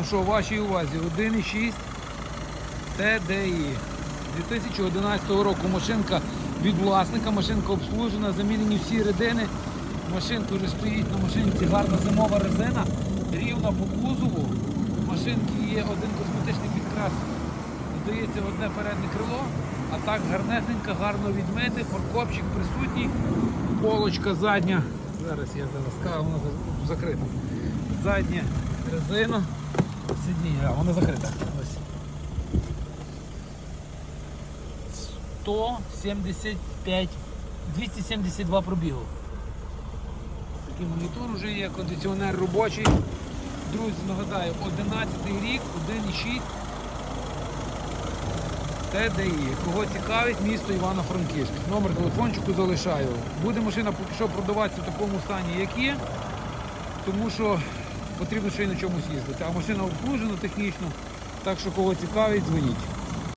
Ну що, вашій увазі 1,6 TDI 2011 року машинка від власника, машинка обслужена, замінені всі редини. Машинка вже стоїть на машинці, гарна зимова резина, рівна по кузову. У машинки є один косметичний підкрас, додається одне переднє крило, а так гарнесенька, гарно відмити, фаркопчик присутній, полочка задня. Зараз я зараз вона закрита. Задня резина. Сидіння, а, вона закрита. Ось. 175, 272 пробігу. Такий монітор вже є, кондиціонер робочий. Друзі, нагадаю, 11 рік, 1,6 TDI. Кого цікавить, місто Івано-Франківськ. Номер телефончику залишаю. Буде машина поки що продаватися в такому стані, як є, тому що потрібно ще й на чомусь їздити. А машина обслужена технічно, так що кого цікавить, дзвоніть.